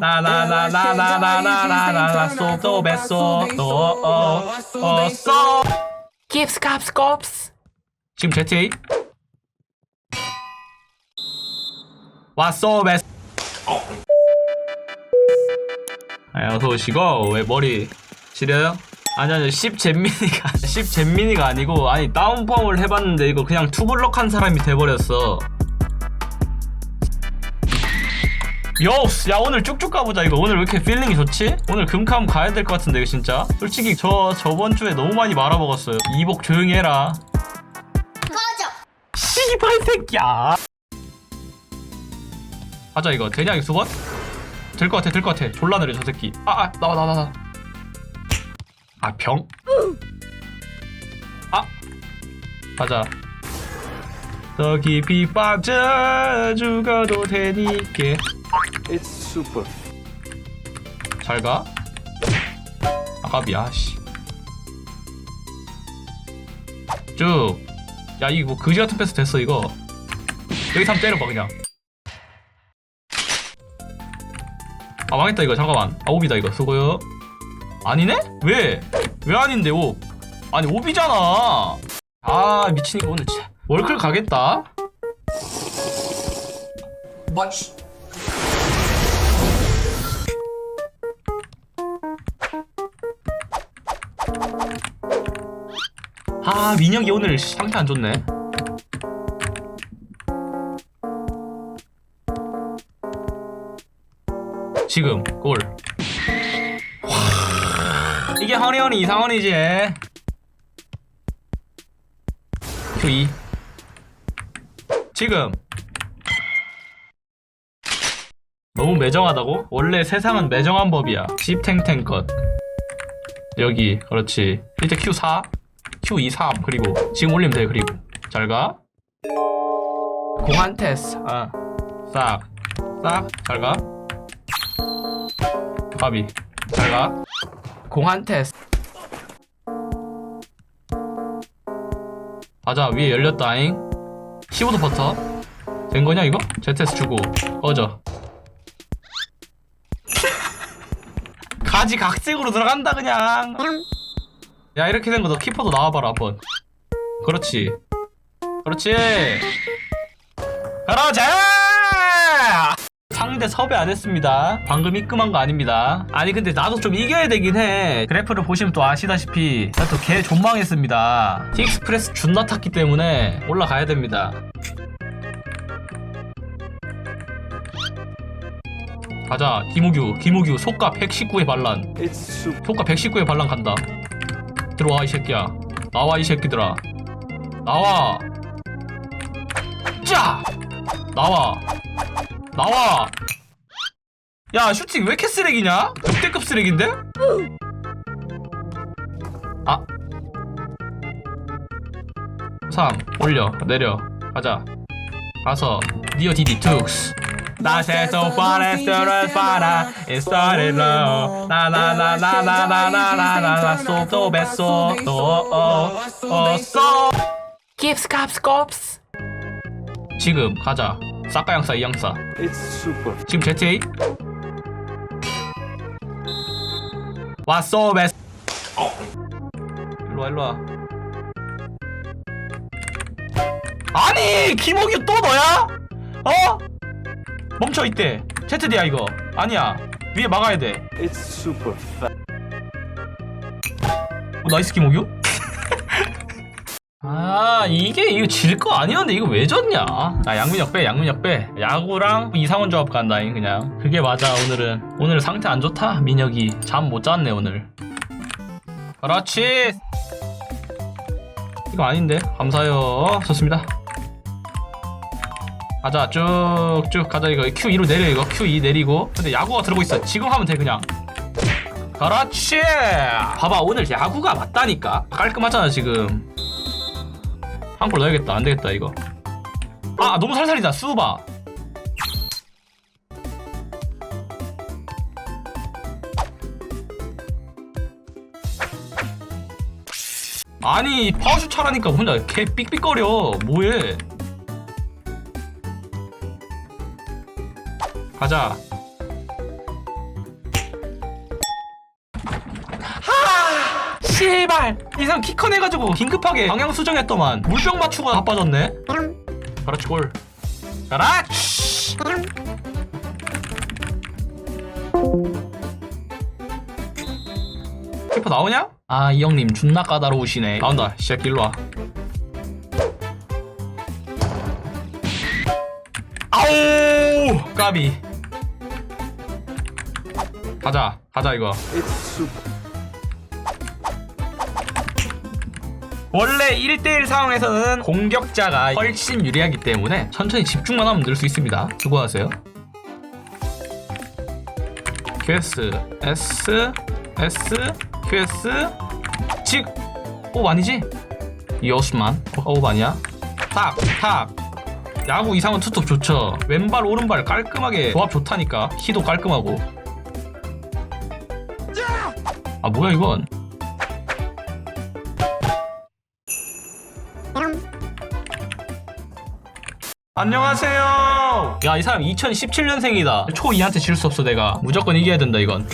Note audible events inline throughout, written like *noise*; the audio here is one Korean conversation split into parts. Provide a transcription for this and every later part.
La la la la Sotto beso Oh oh oh so Gips caps cops 지금 GTA 왔어 베스 아, 어서 오시고 왜 머리 시려요? 아니 아니 10 잼민이가 10 잼민이가 아니고 아니 다운펌을 해봤는데 이거 그냥 투블럭한 사람이 돼버렸어 요스 야 오늘 쭉쭉 가보자 이거. 오늘 왜 이렇게 필링이 좋지? 오늘 금캄 가야 될 것 같은데 이거 진짜. 솔직히 저 저번 주에 너무 많이 말아먹었어요. 이복 조용히 해라. 꺼져. 씨발 새끼야. 가자 이거. 되냐 이거 수번? 될것 같아 될 것 같아. 졸라 느려 저 새끼. 아아 나와 나와 나와. 아 병? 아. 가자. 더 깊이 빠져 죽어도 되니께 It's super. 잘 가? 아깝이야 씨. 쭉 야 이거 뭐 그지 같은 패스 됐어 이거. 여기서 한번 때려봐 그냥. 아 망했다 이거. 잠깐만. 아 오비다 이거. 수고요. 아니네? 왜? 왜 아닌데 오? 아니 오비잖아. 아 미친 이거 오늘 진짜. 월클 가겠다 아 민혁이 오늘 상태 안 좋네. 지금 골. 와, 이게 허니허니 이상헌이지. Q2 지금. 너무 매정하다고? 원래 세상은 매정한 법이야. 씹탱탱 것 여기 그렇지. 이제 Q4 Q2 3 그리고 지금 올리면 돼 그리고. 잘가. 공한 테스 아싹싹 잘가. 가비. 잘가. 공한 테스 가자 위에 열렸다잉. 15도 버터 된 거냐 이거? 제테스 주고. 꺼져. 가지 각색으로 들어간다 그냥 야 이렇게 된 거 너 키퍼도 나와봐라 한번. 그렇지. 그렇지. 그러자! 상대 섭외 안 했습니다. 방금 입금한 거 아닙니다. 아니 근데 나도 좀 이겨야 되긴 해. 그래프를 보시면 또 아시다시피 제가 또개 존망했습니다. 티익스프레스 존나 탔기 때문에 올라가야 됩니다. 가자 김우규. 김우규 속가 119의 반란. 효과 119의 반란 간다. 들어와 이 새끼야. 나와 이 새끼들아. 나와. 짜. 나와. 나와. 야 슈팅 왜 이렇게 쓰레기냐? 역대급 쓰레기인데? 아. 3 올려 내려 가자. 가서 니어 디디 툭스. La saison forestiera para It started low La la la la la la la la la la Sotto beso Oh oh oh so Gips caps cops 지금 가자 싹가 양싸 이 super. 지금 GTA 왔어 베스 일로와 일로와 아니 김호규 또 너야? 어? 멈춰 이때. ZD야 이거. 아니야. 위에 막아야 돼. It's super fat. 어, 나이스 김호규? *laughs* 아 이게 이거 질 거 아니었는데 이거 왜 졌냐? 아 양민혁 빼 양민혁 빼. 야구랑 이상원 조합 간다잉 그냥. 그게 맞아 오늘은. 오늘 상태 안 좋다 민혁이. 잠 못 잤네 오늘. 그렇지. 이거 아닌데? 감사해요. 좋습니다 가자. 쭉쭉 가자 이거. Q2로 내려 이거. Q2 내리고. 근데 야구가 들어고 있어. 지금 하면 돼 그냥. 그렇지! 봐봐 오늘 야구가 맞다니까. 깔끔하잖아 지금. 한 골 넣어야겠다. 안 되겠다 이거. 아 너무 살살이다. 수바. 아니 파워슛 차라니까 혼자 개 삑삑거려. 뭐해 가자. 하! 씨발! 이 사람 키 커내가지고 긴급하게 방향 수정했더만 물병 맞추고 다 빠졌네. 그렇지 골. 그렇지. 키퍼 나오냐? 아 이 형님 존나 까다로우시네. 나온다. 시작 일로 와. 까비. 가자 가자 이거. 원래 1대1 상황에서는 공격자가 훨씬 유리하기 때문에 천천히 집중만 하면 늘 수 있습니다. 수고하세요. QS, S, S, QS, 직! 오, 아니지? 이어스만. 오, 아니야? 탁, 탁. 야구 이상은 투톱 좋죠. 왼발, 오른발 깔끔하게 조합 좋다니까. 키도 깔끔하고. 아, 뭐야, 이건. 안녕하세요. 야, 이 사람 2017년생이다. 초 2한테 질 수 없어, 내가. 무조건 이겨야 된다, 이건.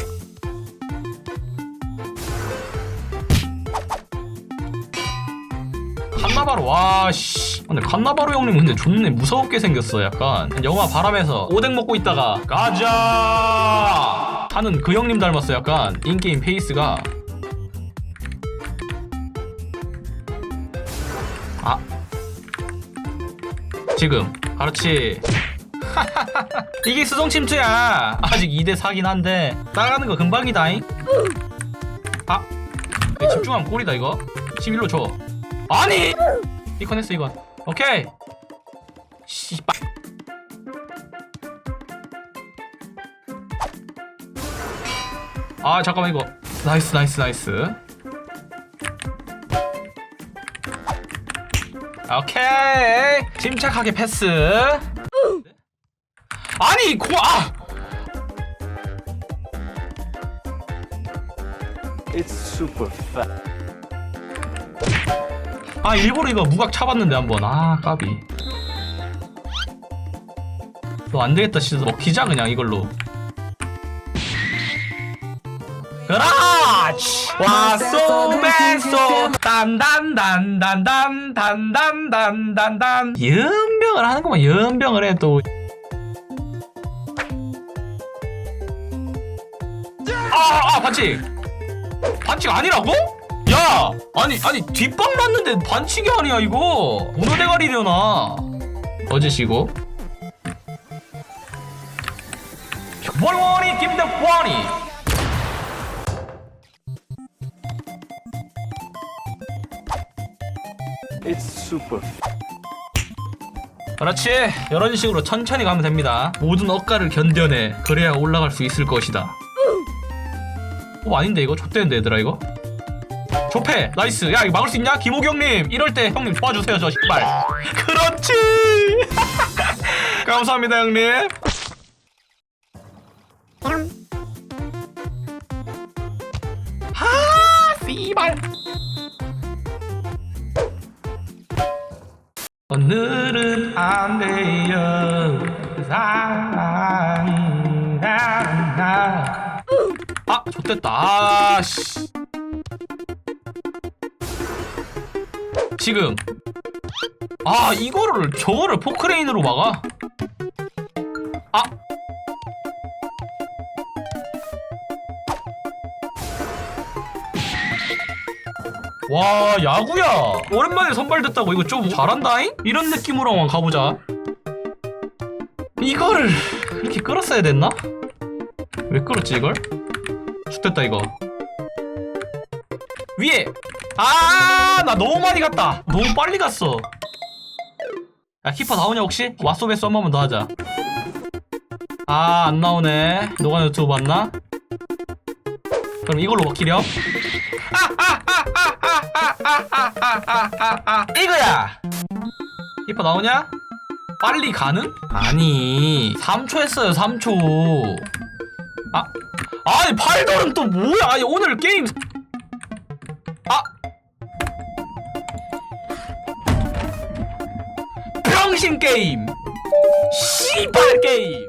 칸나바로, 와, 씨. 근데 칸나바로 형님 근데 좋네. 무섭게 생겼어, 약간. 영화 바람에서 오뎅 먹고 있다가, 가자! 하는 그 형님 닮았어, 약간. 인게임 페이스가. 아, 지금. 그렇지. *laughs* 이게 수동 침투야. 아직 2대 4긴 한데. 따라가는 거 금방이다잉. 아. 집중하면 꼴이다 이거. 11로 줘. 아니! 이건 했어 이건. 오케이. 씨발 아 잠깐만 이거. 나이스 나이스 나이스. 오케이. 침착하게 패스. 아니 고 아! It's super fast. 아 일부러 이거 무각 차봤는데 한번. 아 까비. 너 안되겠다 진짜. 먹히자 그냥 이걸로 그렇지. 와쏘 베쏘. 단단단단단단단단단 연병을 하는구만 연병을 해도 아아 반칙. 반칙 아니라고? 야 아니 아니 뒷방 났는데 반칙이 아니야 이거. 문어 대가리려나? 어제시고. 월원이 김대원이 It's super. 그렇지. 이런 식으로 천천히 가면 됩니다. 모든 억가를 견뎌내 그래야 올라갈 수 있을 것이다. 어 아닌데 이거? 좆대는데 얘들아 이거? 좁해. 나이스. 야 이거 막을 수 있냐? 김호기 형님. 이럴 때 형님 도와주세요 저 신발. *laughs* 그렇지. *laughs* 감사합니다 형님. 하 씨발 오늘은 안 돼요. 사랑이 나나 아 좋됐다. 아 씨. 지금. 아 이거를 저거를 포크레인으로 막아 아 와 야구야. 오랜만에 선발됐다고. 이거 좀 잘한다잉? 이런 느낌으로 한번 가보자. 이거를 이렇게 끌었어야 됐나? 왜 끌었지 이걸? 죽됐다 이거. 위에! 아 나 너무 많이 갔다. 너무 빨리 갔어. 야 키퍼 나오냐 혹시? 왓소베스 한 번만 더 하자. 아 안 나오네. 너가 유튜브 봤나? 그럼 이걸로 먹히렴 *laughs* 이거야! 키퍼 나오냐? 빨리 가는? 아니 3초 했어요 3초. 아 아니 팔돌은 또 뭐야? 아니 오늘 게임 아! 병신 게임! 씨발 게임